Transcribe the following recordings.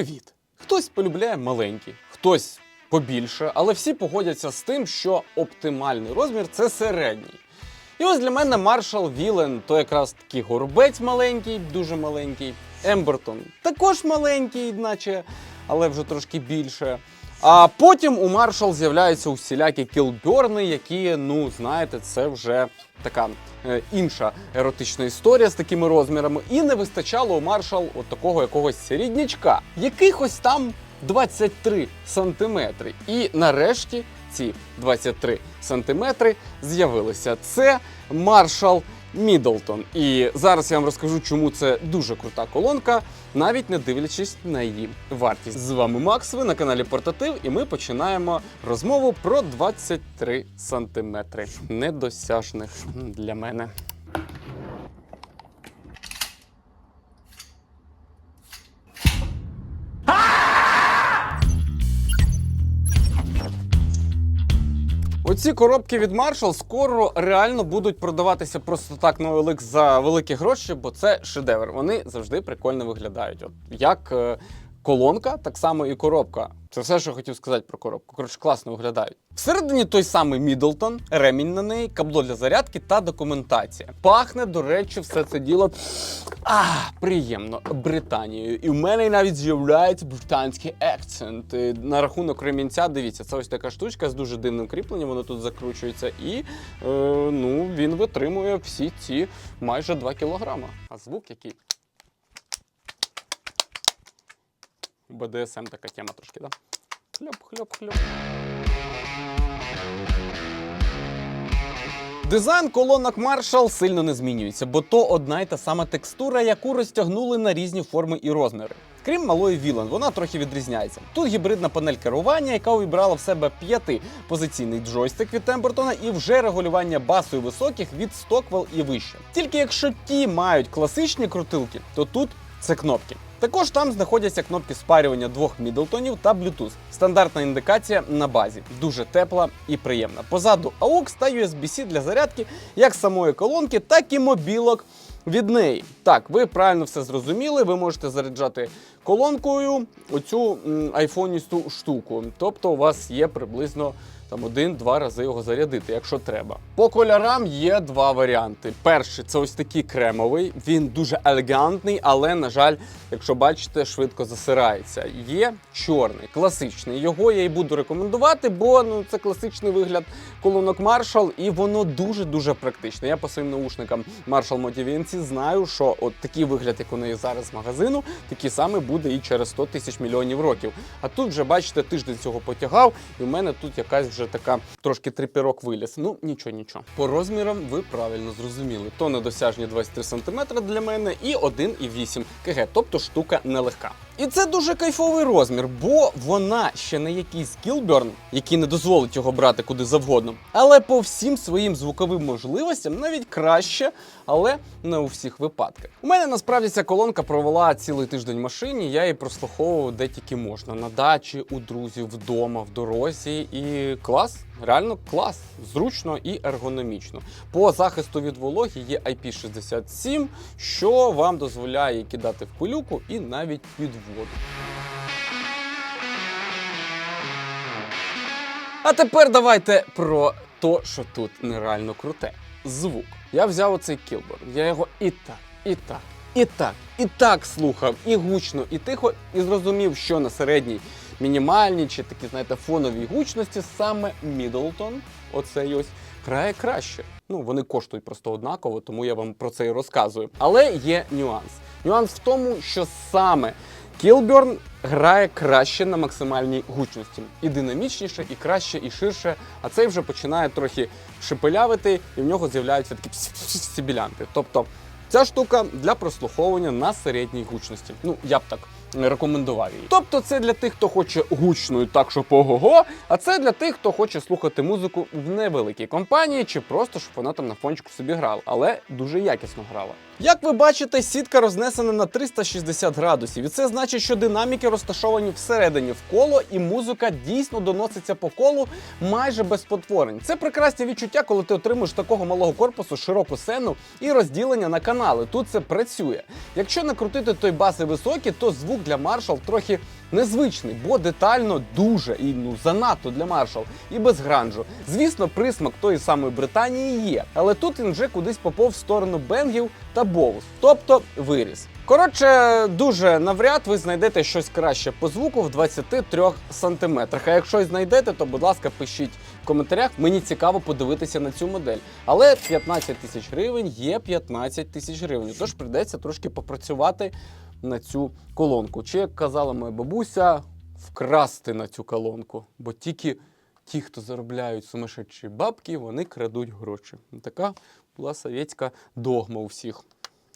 Привіт! Хтось полюбляє маленькі, хтось побільше, але всі погодяться з тим, що оптимальний розмір це середній. І ось для мене Маршал Вілен то якраз такий горбець маленький, дуже маленький. Ембертон також маленький, наче, але вже трошки більше. А потім у Маршал з'являються усілякі кілберни, які, ну знаєте, це вже така е, інша еротична історія з такими розмірами. І не вистачало у Маршал от такого якогось середнячка, якихось там 23 сантиметри. І нарешті ці 23 сантиметри з'явилися. Це Маршал Мідлтон. І зараз я вам розкажу, чому це дуже крута колонка, навіть не дивлячись на її вартість. З вами Макс, ви на каналі Портатив, і ми починаємо розмову про 23 сантиметри недосяжних для мене. Оці коробки від Marshall скоро реально будуть продаватися просто так на OLX за великі гроші, бо це шедевр. Вони завжди прикольно виглядають. От як е, колонка, так само і коробка. Це все, що хотів сказати про коробку. Коротше, класно виглядають. Всередині той самий Мідлтон, ремінь на неї, кабло для зарядки та документація. Пахне, до речі, все це діло а, приємно Британією. І в мене навіть з'являється британський акцент. І На рахунок ремінця, дивіться, це ось така штучка з дуже дивним кріпленням, воно тут закручується, і е, ну, він витримує всі ці майже 2 кілограма. А звук який? БДСМ така тема трошки, да? Хльоп, хльоп, хльоп. Дизайн колонок Marshall сильно не змінюється, бо то одна й та сама текстура, яку розтягнули на різні форми і розміри. Крім малої Вілан, вона трохи відрізняється. Тут гібридна панель керування, яка увібрала в себе п'ятипозиційний джойстик від Тембертона і вже регулювання басу і високих від Stockwell і вище. Тільки якщо ті мають класичні крутилки, то тут це кнопки. Також там знаходяться кнопки спарювання двох Мідлтонів та Bluetooth. Стандартна індикація на базі, дуже тепла і приємна. Позаду AUX та USB-C для зарядки як самої колонки, так і мобілок від неї. Так, ви правильно все зрозуміли. Ви можете заряджати колонкою оцю айфоністу штуку. Тобто у вас є приблизно там один-два рази його зарядити, якщо треба. По кольорам є два варіанти. Перший це ось такий кремовий, він дуже елегантний, але, на жаль, якщо бачите, швидко засирається. Є чорний, класичний. Його я і буду рекомендувати, бо ну це класичний вигляд колонок Marshall, і воно дуже-дуже практичне. Я по своїм наушникам Marshall Motivancy знаю, що от такий вигляд, як у неї зараз з магазину, такий самий буде і через 100 тисяч мільйонів років. А тут вже бачите, тиждень цього потягав, і в мене тут якась вже така трошки трипірок виліз. Ну нічого, нічого. По розмірам ви правильно зрозуміли. То недосяжні 23 см для мене і 1,8 кг, тобто штука нелегка. І це дуже кайфовий розмір, бо вона ще не якийсь кілберн, який не дозволить його брати куди завгодно. Але по всім своїм звуковим можливостям навіть краще, але не у всіх випадках. У мене насправді ця колонка провела цілий тиждень в машині. Я її прослуховував де тільки можна. На дачі, у друзів, вдома, в дорозі. І клас, реально клас, зручно і ергономічно. По захисту від вологи є IP67, що вам дозволяє кидати в пилюку і навіть під воду. А тепер давайте про то, що тут нереально круте. Звук. Я взяв оцей кілборн, я його і так, і так, і так, і так слухав, і гучно, і тихо, і зрозумів, що на середній мінімальній чи такі, знаєте, фоновій гучності саме Мідлтон, оцей ось, грає краще. Ну, вони коштують просто однаково, тому я вам про це і розказую. Але є нюанс. Нюанс в тому, що саме Кілберн грає краще на максимальній гучності. І динамічніше, і краще, і ширше. А цей вже починає трохи шепелявити, і в нього з'являються такі сібілянти. Тобто ця штука для прослуховування на середній гучності. Ну, я б так рекомендував її. Тобто, це для тих, хто хоче гучною, так що ого-го, а це для тих, хто хоче слухати музику в невеликій компанії, чи просто щоб вона там на фончику собі грала, але дуже якісно грала. Як ви бачите, сітка рознесена на 360 градусів, і це значить, що динаміки розташовані всередині в коло, і музика дійсно доноситься по колу майже без потворень. Це прекрасне відчуття, коли ти отримуєш такого малого корпусу широку сцену і розділення на канали. Тут це працює. Якщо накрутити той бас і високий, то звук звук для Marshall трохи незвичний, бо детально дуже і ну занадто для Marshall, і без гранжу. Звісно, присмак тої самої Британії є, але тут він вже кудись попав в сторону бенгів та боус, тобто виріс. Коротше, дуже навряд ви знайдете щось краще по звуку в 23 сантиметрах. А якщо знайдете, то будь ласка, пишіть в коментарях. Мені цікаво подивитися на цю модель. Але 15 тисяч гривень є 15 тисяч гривень. Тож прийдеться трошки попрацювати на цю колонку. Чи як казала моя бабуся, вкрасти на цю колонку. Бо тільки ті, хто заробляють сумасшедші бабки, вони крадуть гроші. Така була совєтська догма у всіх.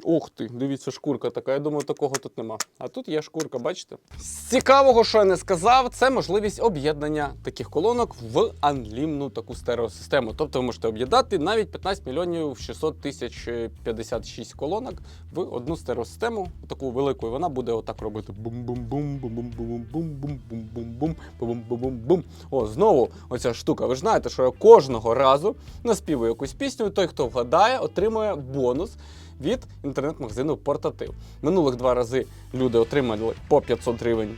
Ух ти, дивіться, шкурка така. Я думаю, такого тут нема. А тут є шкурка, бачите? З цікавого, що я не сказав, це можливість об'єднання таких колонок в анлімну таку стереосистему. Тобто ви можете об'єднати навіть 15 мільйонів 600 тисяч 56 колонок в одну стереосистему, таку велику, і вона буде отак робити бум-бум-бум, бум-бум-бум-бум-бум-бум-бум, бум-бум-бум-бум. О, знову оця штука. Ви ж знаєте, що я кожного разу наспіваю якусь пісню, і той, хто вгадає, отримує бонус від інтернет-магазину Портатив. Минулих два рази люди отримали по 500 гривень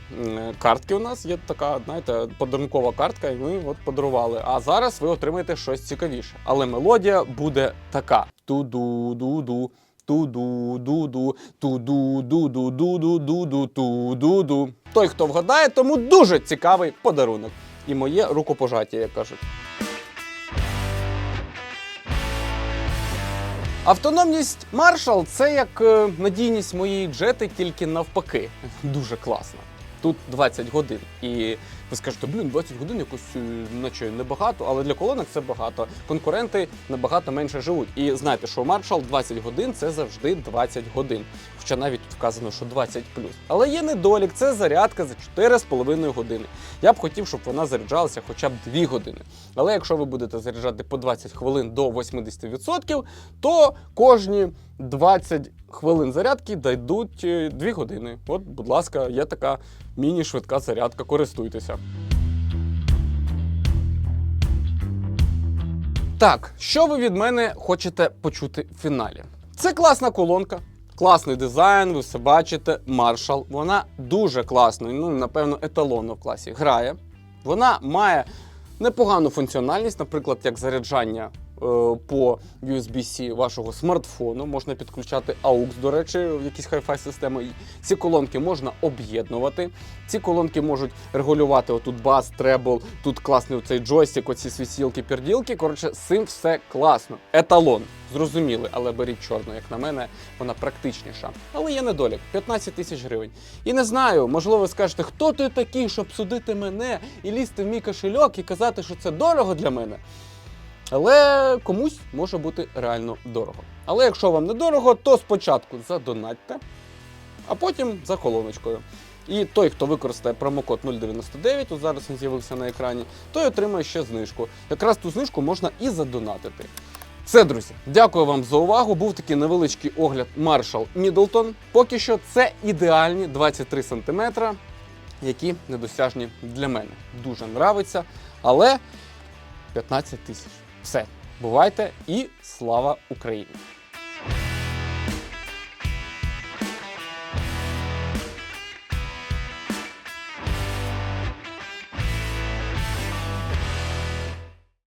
картки. У нас є така, знаєте, подарункова картка, і ми от подарували. А зараз ви отримаєте щось цікавіше. Але мелодія буде така: ту-ду-ду-ду. Ту-ду-ду-ду, ту-ду-ду-ду-ду-ду-ду, ту-ду-ду. Той, хто вгадає, тому дуже цікавий подарунок. І моє рукопожаття, як кажуть. Автономність Marshall – це як е, надійність моєї джети, тільки навпаки. Дуже класно. Тут 20 годин. І ви скажете, блін, 20 годин якось е, наче небагато, але для колонок це багато. Конкуренти набагато менше живуть. І знаєте, що Marshall 20 годин це завжди 20 годин. Хоча навіть вказано, що 20 Але є недолік, це зарядка за 4,5 години. Я б хотів, щоб вона заряджалася хоча б 2 години. Але якщо ви будете заряджати по 20 хвилин до 80%, то кожні 20 хвилин зарядки дійдуть 2 години. От, будь ласка, є така міні-швидка зарядка, користуйтеся. Так, що ви від мене хочете почути в фіналі? Це класна колонка, класний дизайн, ви все бачите. Маршал. Вона дуже класно, ну, напевно, еталонно в класі грає. Вона має непогану функціональність, наприклад, як заряджання по USB-C вашого смартфону. Можна підключати AUX, до речі, в якісь Hi-Fi системи. Ці колонки можна об'єднувати. Ці колонки можуть регулювати отут бас, требл, тут класний цей джойстик, оці свісілки, перділки. Коротше, з цим все класно. Еталон. Зрозуміли, але беріть чорну, як на мене, вона практичніша. Але є недолік 15 тисяч гривень. І не знаю, можливо, ви скажете, хто ти такий, щоб судити мене і лізти в мій кошельок і казати, що це дорого для мене. Але комусь може бути реально дорого. Але якщо вам не дорого, то спочатку задонатьте, а потім за колоночкою. І той, хто використає промокод 099, от зараз він з'явився на екрані, той отримає ще знижку. Якраз ту знижку можна і задонатити. Все, друзі, дякую вам за увагу. Був такий невеличкий огляд Marshall Middleton. Поки що це ідеальні 23 см, які недосяжні для мене. Дуже нравиться, але 15 тисяч. Все, бувайте і слава Україні!